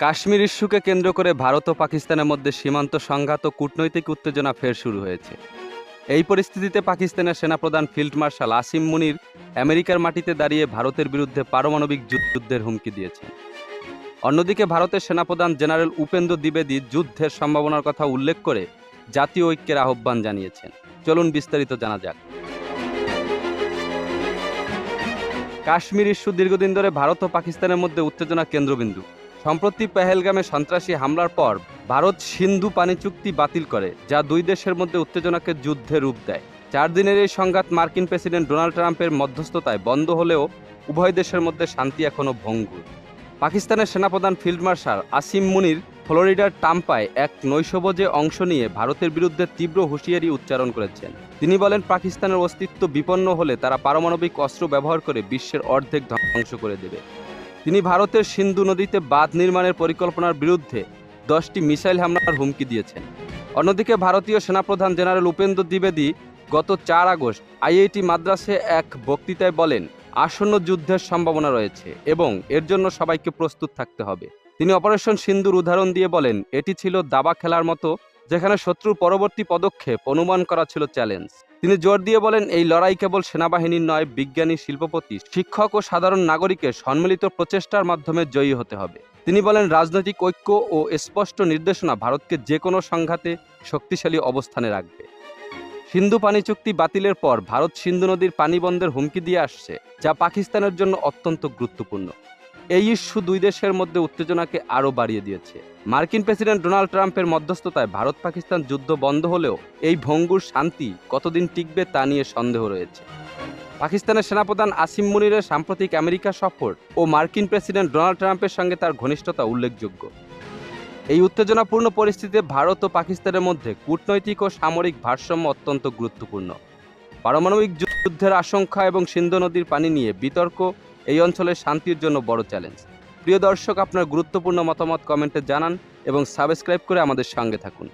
কাশ্মীর ইস্যুকে কেন্দ্র করে ভারত ও পাকিস্তানের মধ্যে সীমান্ত সংঘাত ও কূটনৈতিক উত্তেজনা ফের শুরু হয়েছে। এই পরিস্থিতিতে পাকিস্তানের সেনাপ্রধান ফিল্ড মার্শাল আসিম মুনির আমেরিকার মাটিতে দাঁড়িয়ে ভারতের বিরুদ্ধে পারমাণবিক যুদ্ধের হুমকি দিয়েছেন। অন্যদিকে ভারতের সেনাপ্রধান জেনারেল উপেন্দ্র দ্বিবেদী যুদ্ধের সম্ভাবনার কথা উল্লেখ করে জাতীয় ঐক্যের আহ্বান জানিয়েছেন। চলুন বিস্তারিত জানা যাক। কাশ্মীর ইস্যু দীর্ঘদিন ধরে ভারত ও পাকিস্তানের মধ্যে উত্তেজনা কেন্দ্রবিন্দু। সম্প্রতি পেহেলগামে সন্ত্রাসী হামলার পর ভারত সিন্ধু পানি চুক্তি বাতিল করে, যা দুই দেশের মধ্যে উত্তেজনাকে যুদ্ধে রূপ দেয়। চার দিনের এই সংঘাত মার্কিন প্রেসিডেন্ট ডোনাল্ড ট্রাম্পের মধ্যস্থতায় বন্ধ হলেও উভয় দেশের মধ্যে শান্তি এখনও ভঙ্গুর। পাকিস্তানের সেনাপ্রধান ফিল্ড মার্শাল আসিম মুনির ফ্লোরিডার টাম্পায় এক নৈশভোজে অংশ নিয়ে ভারতের বিরুদ্ধে তীব্র হুঁশিয়ারি উচ্চারণ করেছেন। তিনি বলেন, পাকিস্তানের অস্তিত্ব বিপন্ন হলে তারা পারমাণবিক অস্ত্র ব্যবহার করে বিশ্বের অর্ধেক ধ্বংস করে দেবে। তিনি ভারতের সিন্ধু নদীতে বাঁধ নির্মাণের পরিকল্পনার বিরুদ্ধে দশটি মিসাইল হামলার হুমকি দিয়েছেন। অন্যদিকে ভারতীয় সেনাপ্রধান জেনারেল উপেন্দ্র দ্বিবেদী গত চার আগস্ট আইআইটি মাদ্রাসে এক বক্তৃতায় বলেন, আসন্ন যুদ্ধের সম্ভাবনা রয়েছে এবং এর জন্য সবাইকে প্রস্তুত থাকতে হবে। তিনি অপারেশন সিন্ধুর উদাহরণ দিয়ে বলেন, এটি ছিল দাবা খেলার মতো যেখানে শত্রুর পরবর্তী পদক্ষেপ অনুমান করা ছিল চ্যালেঞ্জ। তিনি জোর দিয়ে বলেন, এই লড়াই কেবল সেনাবাহিনীর নয়, বিজ্ঞানী শিল্পপতি, শিক্ষক ও সাধারণ নাগরিকের সম্মিলিত প্রচেষ্টার মাধ্যমে জয়ী হতে হবে। তিনি বলেন, রাজনৈতিক ঐক্য ও স্পষ্ট নির্দেশনা ভারতকে যে কোনো সংঘাতে শক্তিশালী অবস্থানে রাখবে। সিন্ধু পানি চুক্তি বাতিলের পর ভারত সিন্ধু নদীর পানি বন্ধের হুমকি দিয়ে আসছে, যা পাকিস্তানের জন্য অত্যন্ত গুরুত্বপূর্ণ। এই ইস্যু দুই দেশের মধ্যে উত্তেজনাকে আরও বাড়িয়ে দিয়েছে। মার্কিন প্রেসিডেন্ট ডোনাল্ড ট্রাম্পের মধ্যস্থতায় ভারত পাকিস্তান যুদ্ধ বন্ধ হলেও এই ভঙ্গুর শান্তি কতদিন টিকবে তা নিয়ে সন্দেহ রয়েছে। পাকিস্তানের সেনাপ্রধান আসিম মুনিরের সাম্প্রতিক আমেরিকা সফর ও মার্কিন প্রেসিডেন্ট ডোনাল্ড ট্রাম্পের সঙ্গে তার ঘনিষ্ঠতা উল্লেখযোগ্য। এই উত্তেজনাপূর্ণ পরিস্থিতিতে ভারত ও পাকিস্তানের মধ্যে কূটনৈতিক ও সামরিক ভারসাম্য অত্যন্ত গুরুত্বপূর্ণ। পারমাণবিক যুদ্ধের আশঙ্কা এবং সিন্ধু নদীর পানি নিয়ে বিতর্ক এই অঞ্চলের শান্তির জন্য বড় চ্যালেঞ্জ। প্রিয় দর্শক, আপনার গুরুত্বপূর্ণ মতামত কমেন্টে জানান এবং সাবস্ক্রাইব করে আমাদের সঙ্গে থাকুন।